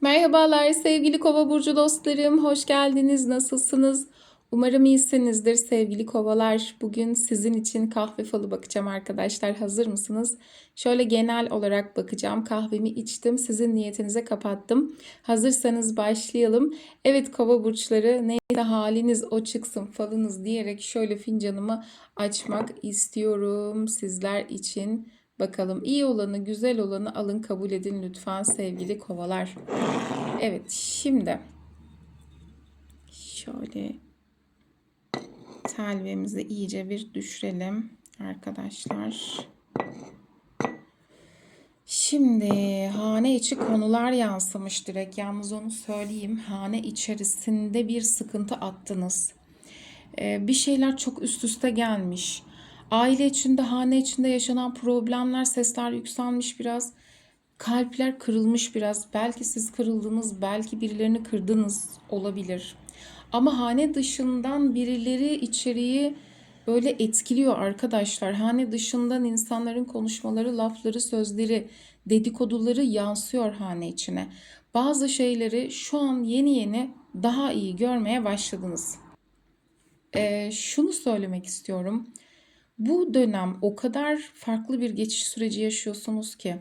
Merhabalar sevgili Kova burcu dostlarım. Hoş geldiniz. Nasılsınız? Umarım iyisinizdir sevgili kovalar. Bugün sizin için kahve falı bakacağım arkadaşlar. Hazır mısınız? Şöyle genel olarak bakacağım. Kahvemi içtim. Sizin niyetinize kapattım. Hazırsanız başlayalım. Evet kova burçları neyse haliniz o çıksın falınız diyerek şöyle fincanımı açmak istiyorum sizler için. Bakalım iyi olanı, güzel olanı alın kabul edin lütfen sevgili kovalar. Evet, şimdi şöyle telvemizi iyice bir düşürelim arkadaşlar. Şimdi hane içi konular yansımış direkt. Yalnız onu söyleyeyim. Hane içerisinde bir sıkıntı attınız. Ee, bir şeyler çok üst üste gelmiş. Aile içinde, hane içinde yaşanan problemler, sesler yükselmiş biraz. Kalpler kırılmış biraz. Belki siz kırıldınız, belki birilerini kırdınız olabilir. Ama hane dışından birileri içeriği böyle etkiliyor arkadaşlar. Hane dışından insanların konuşmaları, lafları, sözleri, dedikoduları yansıyor hane içine. Bazı şeyleri şu an yeni yeni daha iyi görmeye başladınız. Ee, şunu söylemek istiyorum. Bu dönem o kadar farklı bir geçiş süreci yaşıyorsunuz ki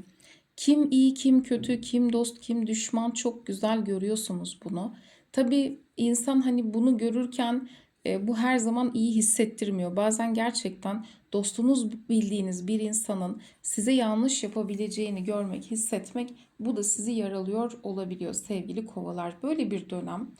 kim iyi, kim kötü, kim dost, kim düşman çok güzel görüyorsunuz bunu. Tabii insan hani bunu görürken e, bu her zaman iyi hissettirmiyor. Bazen gerçekten dostunuz bildiğiniz bir insanın size yanlış yapabileceğini görmek, hissetmek bu da sizi yaralıyor olabiliyor sevgili kovalar. Böyle bir dönem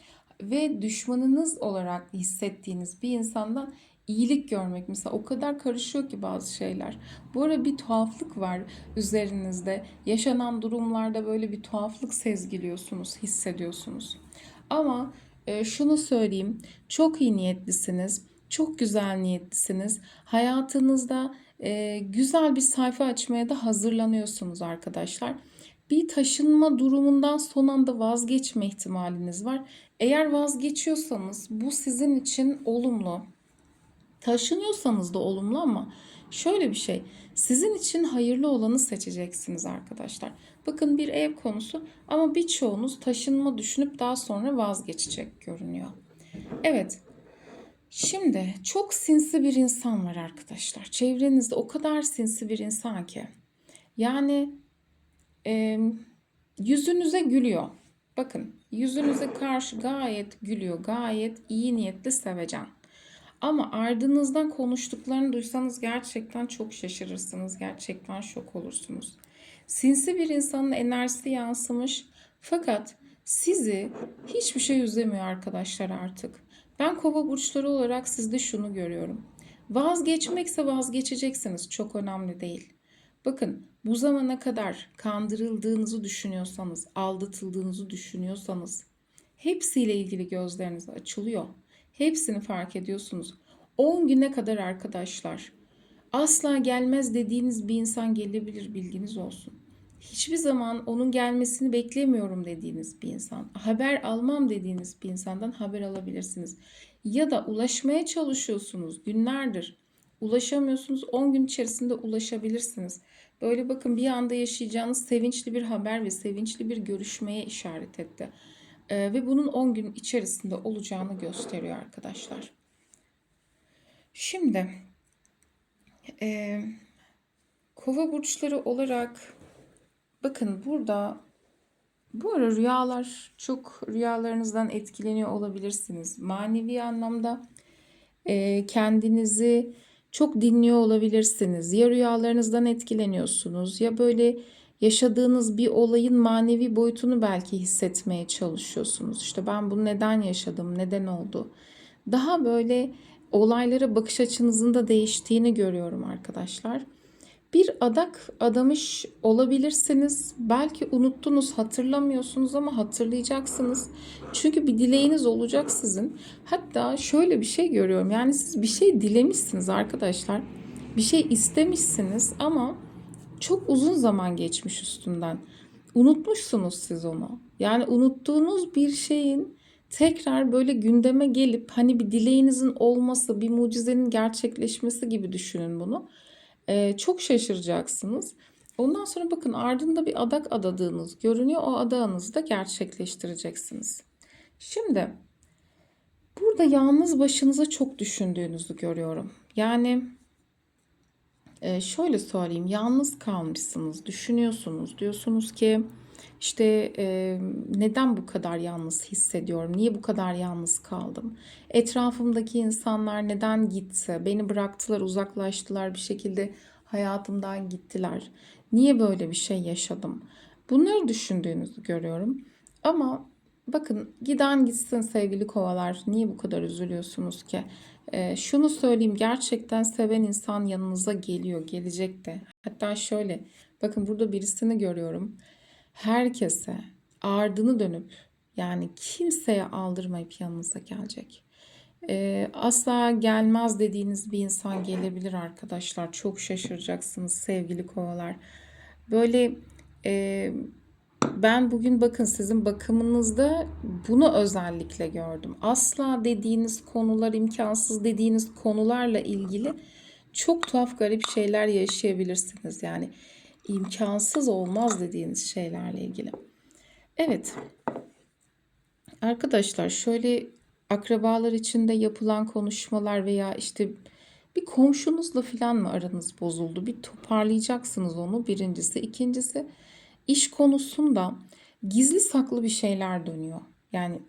ve düşmanınız olarak hissettiğiniz bir insandan iyilik görmek mesela o kadar karışıyor ki bazı şeyler. Bu ara bir tuhaflık var üzerinizde. Yaşanan durumlarda böyle bir tuhaflık sezgiliyorsunuz, hissediyorsunuz. Ama e, şunu söyleyeyim. Çok iyi niyetlisiniz. Çok güzel niyetlisiniz. Hayatınızda e, güzel bir sayfa açmaya da hazırlanıyorsunuz arkadaşlar. Bir taşınma durumundan son anda vazgeçme ihtimaliniz var. Eğer vazgeçiyorsanız bu sizin için olumlu. Taşınıyorsanız da olumlu ama şöyle bir şey. Sizin için hayırlı olanı seçeceksiniz arkadaşlar. Bakın bir ev konusu ama birçoğunuz taşınma düşünüp daha sonra vazgeçecek görünüyor. Evet. Şimdi çok sinsi bir insan var arkadaşlar. Çevrenizde o kadar sinsi bir insan ki. Yani e, yüzünüze gülüyor. Bakın yüzünüze karşı gayet gülüyor. Gayet iyi niyetli sevecen. Ama ardınızdan konuştuklarını duysanız gerçekten çok şaşırırsınız. Gerçekten şok olursunuz. Sinsi bir insanın enerjisi yansımış. Fakat sizi hiçbir şey üzemiyor arkadaşlar artık. Ben kova burçları olarak sizde şunu görüyorum. Vazgeçmekse vazgeçeceksiniz. Çok önemli değil. Bakın bu zamana kadar kandırıldığınızı düşünüyorsanız, aldatıldığınızı düşünüyorsanız hepsiyle ilgili gözleriniz açılıyor. Hepsini fark ediyorsunuz. 10 güne kadar arkadaşlar asla gelmez dediğiniz bir insan gelebilir bilginiz olsun. Hiçbir zaman onun gelmesini beklemiyorum dediğiniz bir insan, haber almam dediğiniz bir insandan haber alabilirsiniz. Ya da ulaşmaya çalışıyorsunuz günlerdir. Ulaşamıyorsunuz 10 gün içerisinde ulaşabilirsiniz. Böyle bakın bir anda yaşayacağınız sevinçli bir haber ve sevinçli bir görüşmeye işaret etti. Ee, ve bunun 10 gün içerisinde olacağını gösteriyor arkadaşlar. Şimdi e, kova burçları olarak bakın burada bu ara rüyalar çok rüyalarınızdan etkileniyor olabilirsiniz. Manevi anlamda e, kendinizi çok dinliyor olabilirsiniz. Ya rüyalarınızdan etkileniyorsunuz ya böyle yaşadığınız bir olayın manevi boyutunu belki hissetmeye çalışıyorsunuz. İşte ben bunu neden yaşadım, neden oldu? Daha böyle olaylara bakış açınızın da değiştiğini görüyorum arkadaşlar. Bir adak adamış olabilirsiniz. Belki unuttunuz, hatırlamıyorsunuz ama hatırlayacaksınız. Çünkü bir dileğiniz olacak sizin. Hatta şöyle bir şey görüyorum. Yani siz bir şey dilemişsiniz arkadaşlar. Bir şey istemişsiniz ama çok uzun zaman geçmiş üstünden. Unutmuşsunuz siz onu. Yani unuttuğunuz bir şeyin tekrar böyle gündeme gelip hani bir dileğinizin olması, bir mucizenin gerçekleşmesi gibi düşünün bunu. Ee, çok şaşıracaksınız. Ondan sonra bakın ardında bir adak adadığınız görünüyor. O adağınızı da gerçekleştireceksiniz. Şimdi burada yalnız başınıza çok düşündüğünüzü görüyorum. Yani e, şöyle söyleyeyim, yalnız kalmışsınız, düşünüyorsunuz, diyorsunuz ki işte e, neden bu kadar yalnız hissediyorum, niye bu kadar yalnız kaldım, etrafımdaki insanlar neden gitti, beni bıraktılar, uzaklaştılar bir şekilde hayatımdan gittiler, niye böyle bir şey yaşadım, bunları düşündüğünüzü görüyorum. Ama bakın giden gitsin sevgili kovalar, niye bu kadar üzülüyorsunuz ki? Ee, şunu söyleyeyim gerçekten seven insan yanınıza geliyor, gelecek de. Hatta şöyle bakın burada birisini görüyorum. Herkese ardını dönüp yani kimseye aldırmayıp yanınıza gelecek. Ee, asla gelmez dediğiniz bir insan gelebilir arkadaşlar. Çok şaşıracaksınız sevgili kovalar. Böyle e, ben bugün bakın sizin bakımınızda bunu özellikle gördüm. Asla dediğiniz konular, imkansız dediğiniz konularla ilgili çok tuhaf garip şeyler yaşayabilirsiniz. Yani imkansız olmaz dediğiniz şeylerle ilgili. Evet. Arkadaşlar şöyle akrabalar içinde yapılan konuşmalar veya işte bir komşunuzla falan mı aranız bozuldu? Bir toparlayacaksınız onu birincisi. İkincisi iş konusunda gizli saklı bir şeyler dönüyor. Yani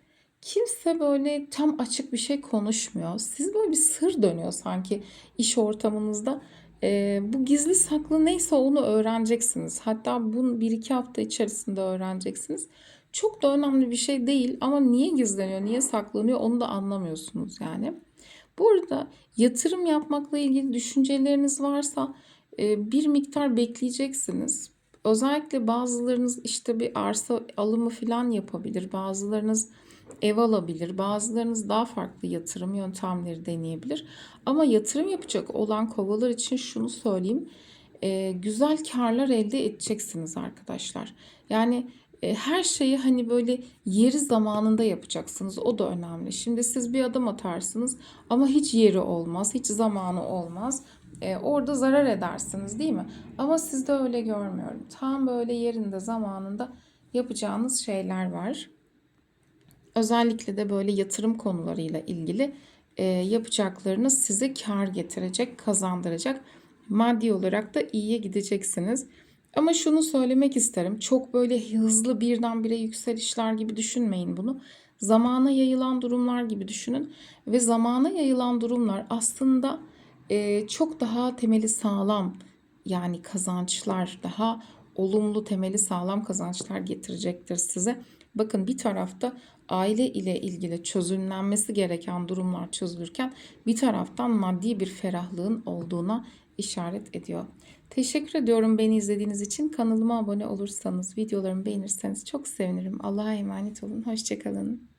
kimse böyle tam açık bir şey konuşmuyor. Siz böyle bir sır dönüyor sanki iş ortamınızda. Ee, bu gizli saklı neyse onu öğreneceksiniz. Hatta bunu bir iki hafta içerisinde öğreneceksiniz. Çok da önemli bir şey değil ama niye gizleniyor, niye saklanıyor onu da anlamıyorsunuz yani. Bu arada yatırım yapmakla ilgili düşünceleriniz varsa e, bir miktar bekleyeceksiniz. Özellikle bazılarınız işte bir arsa alımı falan yapabilir. Bazılarınız ev alabilir. Bazılarınız daha farklı yatırım yöntemleri deneyebilir. Ama yatırım yapacak olan kovalar için şunu söyleyeyim. E, güzel karlar elde edeceksiniz arkadaşlar. Yani e, her şeyi hani böyle yeri zamanında yapacaksınız. O da önemli. Şimdi siz bir adım atarsınız ama hiç yeri olmaz, hiç zamanı olmaz. E, orada zarar edersiniz değil mi? Ama sizde öyle görmüyorum. Tam böyle yerinde, zamanında yapacağınız şeyler var. Özellikle de böyle yatırım konularıyla ilgili e, yapacaklarınız size kar getirecek, kazandıracak. Maddi olarak da iyiye gideceksiniz. Ama şunu söylemek isterim. Çok böyle hızlı birdenbire yükselişler gibi düşünmeyin bunu. Zamana yayılan durumlar gibi düşünün. Ve zamana yayılan durumlar aslında e, çok daha temeli sağlam yani kazançlar daha olumlu temeli sağlam kazançlar getirecektir size. Bakın bir tarafta aile ile ilgili çözümlenmesi gereken durumlar çözülürken bir taraftan maddi bir ferahlığın olduğuna işaret ediyor. Teşekkür ediyorum beni izlediğiniz için. Kanalıma abone olursanız, videolarımı beğenirseniz çok sevinirim. Allah'a emanet olun. Hoşçakalın.